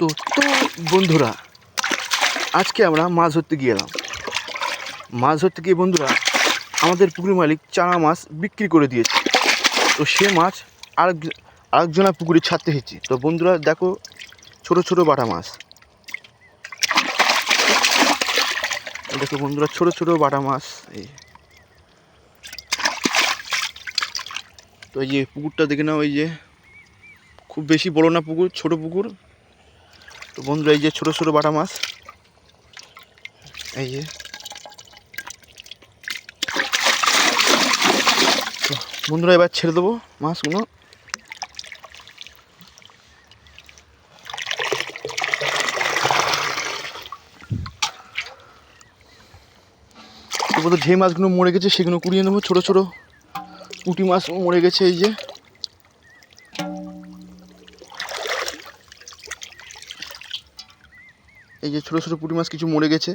তো তো বন্ধুরা, আজকে আমরা মাছ ধরতে গিয়েলাম মাছ ধরতে গিয়ে বন্ধুরা, আমাদের পুকুর মালিক চারা মাছ বিক্রি করে দিয়েছে। তো সে মাছ আরেক, আরেকজনা পুকুরে ছাড়তে এসেছি। তো বন্ধুরা, দেখো, ছোট ছোট বাটা মাছ। দেখো বন্ধুরা, ছোট ছোট বাটা মাছ, এই। তো এই যে পুকুরটা দেখে নাও, এই যে। খুব বেশি বড় না পুকুর, ছোট পুকুর। তো বন্ধুরা, এই যে ছোটো ছোটো বাটা মাছ, এই যে। বন্ধুরা, এবার ছেড়ে দেবো মাছগুলো। তারপর যে মাছগুলো মরে গেছে, সেগুলো কুড়িয়ে নেব, ছোটো ছোটো। পুঁটি মাছ মরে গেছে, এই যে। এই যে ছোট ছোট পুঁটি মাছ কিছু মরে গেছে।